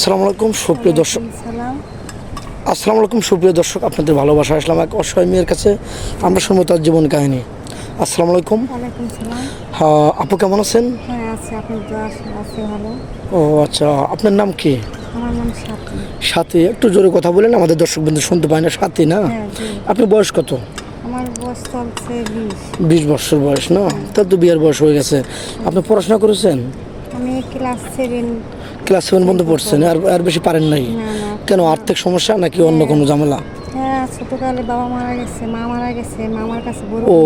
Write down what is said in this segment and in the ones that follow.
আসসালামু আলাইকুম সুপ্রিয় দর্শক। সালাম আসসালামু আলাইকুম সুপ্রিয় দর্শক আপনাদের ভালোবাসা আসলাম এক অসহায় মেয়ের কাছে। আমরা শুনব তার জীবন কাহিনী। আসসালামু আলাইকুম। হ্যাঁ আপু কেমন আছেন? হ্যাঁ ও আচ্ছা আপনার নাম কি? সাথী। একটু জোরে কথা বলেন আমাদের দর্শক বিন্দু শুনতে পায় না সাথী না? হ্যাঁ আপনি বয়স কত? বিশ। বিশ বছর বয়স না? তার তো বিয়ের বয়স হয়ে গেছে। আপনি পড়াশোনা করেছেন? আমি ক্লাস সেভেন ক্লাস সেভেন পর্যন্ত পড়ছেন আর আর বেশি পারেন নাই? কেন আর্থিক সমস্যা নাকি অন্য কোনো ঝামেলা? হ্যাঁ ছোটকালে বাবা মারা গেছে মা মারা গেছে মামার কাছে বড় ও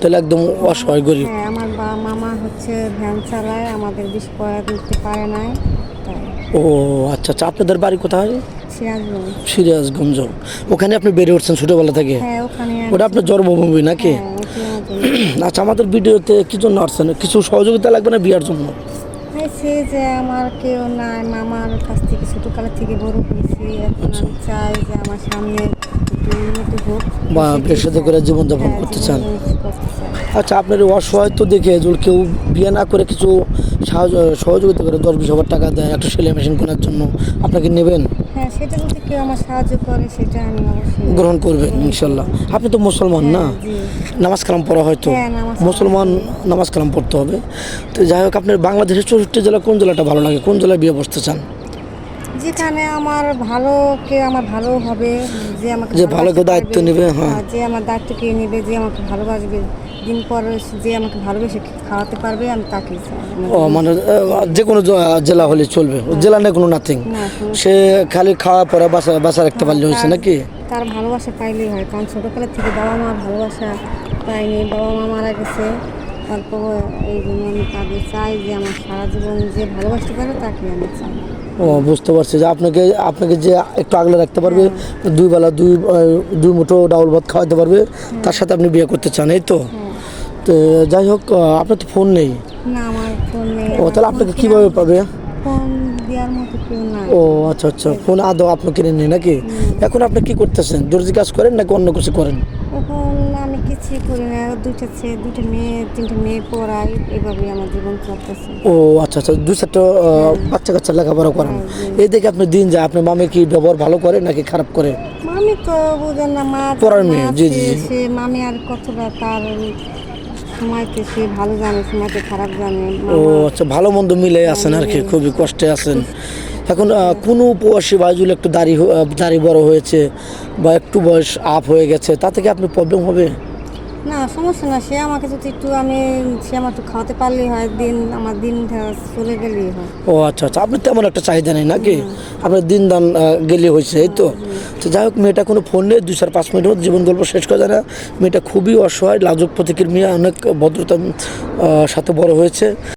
তাহলে একদম অসহায় গরিব। হ্যাঁ আমার বা মামা হচ্ছে ভ্যান চালায় আমাদের বেশ পড়া দিতে পারে নাই ও আচ্ছা আচ্ছা আপনাদের বাড়ি কোথায়? সিরাজগঞ্জ। ওখানে আপনি বেড়ে উঠছেন ছোটবেলা থেকে? হ্যাঁ ওটা আপনার জন্মভূমি নাকি? হ্যাঁ। আচ্ছা আমাদের ভিডিওতে কি জন্য আসছেন? কিছু সহযোগিতা লাগবে না বিয়ার জন্য? হয়েছে যে আমার কেউ নাই মামার কাছ থেকে ছোটকালের থেকে বড় হয়েছি। এখন আমি চাই যে আমার সামনে একটু উন্নতি হোক। বা করে জীবনযাপন হ্যাঁ, করতে চান। আচ্ছা আপনার এই অসহায়ত্ব দেখে কেউ বিয়ে না করে কিছু সহযোগিতা করে দশ বিশ হাজার টাকা দেয় একটা সেলাই মেশিন কেনার জন্য আপনাকে নেবেন? হ্যাঁ সেটা যদি কেউ আমার সাহায্য করে সেটা আমি অবশ্যই গ্রহণ করবেন ইনশাল্লাহ। আপনি তো মুসলমান না? নামাজ কালাম পড়া হয়তো হ্যাঁ, মুসলমান নামাজ কালাম পড়তে হবে। তো যাই হোক আপনার বাংলাদেশের চৌষট্টি জেলা কোন জেলাটা ভালো লাগে? কোন জেলায় বিয়ে বসতে চান? যেখানে আমার ভালো কে আমার ভালো হবে যে আমাকে যে ভালো কেউ ভালোবাসতে দায়িত্ব নেবে, হ্যাঁ। যে আমার দায়িত্ব কে নেবে যে আমাকে ভালোবাসবে দিন পর যে আমাকে ভালোবেসে খাওয়াতে পারবে আমি তাকে ও মানে যে কোনো জেলা হলে চলবে। ও জেলা নেই কোনো নাথিং সে খালি খাওয়া পড়া বাসা বাসা রাখতে পারলে হয়েছে নাকি? তার ভালোবাসা পাইলেই হয় কারণ ছোটোকালের থেকে বাবা মা ভালোবাসা পাইনি বাবা মা মারা গেছে। তারপর এই জন্য আমি তাদের চাই যে আমার সারা জীবন যে ভালোবাসতে পারে তাকে আমি চাই। ও বুঝতে পারছি যে আপনাকে আপনাকে যে একটু আগলে রাখতে পারবে দুই বেলা দুই দুই মুঠো ডাউল ভাত খাওয়াতে পারবে তার সাথে আপনি বিয়ে করতে চান এই তো? হ্যাঁ। তো যাই হোক আপনার তো ফোন নেই। না আমার ফোন নেই। ও তাহলে আপনাকে কীভাবে পাবে? ও আচ্ছা আচ্ছা ফোন আদৌ আপনি কিনে নেই নাকি? এখন আপনি কি করতেছেন? দর্জি কাজ করেন নাকি অন্য কিছু করেন? আমি করি না দুইটা ছেলে দুটো মেয়ে তিনটে মেয়ে পড়াই এভাবেই আমার জীবন চলতেছে। ও আচ্ছা আচ্ছা দুই চারটা বাচ্চা কাচ্চা লেখাপড়া করেন। হ্যাঁ, এই দেখে আপনি দিন যায় আপনার মামে কি ব্যবহার ভালো করে নাকি খারাপ করে? মামি তো বুঝেন না মা পড়ার মেয়ে, জি, জি, সে মামি আর কতটা তার সময়তে সে ভালো জানে সময়তে খারাপ জানে ও আচ্ছা ভালো মন্দ মিলে আছেন আর কি খুবই কষ্টে আছেন। এখন কোনো উপবাসী ভাইজুল একটু দাড়ি দাড়ি বড় হয়েছে বা একটু বয়স আপ হয়ে গেছে তাতে কি আপনি প্রবলেম হবে? না সমস্যা না সে আমাকে যদি একটু আমি সে আমার একটু খাওয়াতে পারলেই হয় দিন আমার দিন চলে গেলেই হয়। ও আচ্ছা আচ্ছা আপনি তেমন একটা চাহিদা নেই নাকি? আপনার দিন দান গেলে হয়েছে এই তো? তো যাই হোক মেয়েটা কোনো ফোন নেই দুই চার পাঁচ মিনিটের মধ্যে জীবন গল্প শেষ করা যায় না মেয়েটা খুবই অসহায় লাজক প্রতীকের মেয়ে অনেক ভদ্রতার সাথে বড় হয়েছে।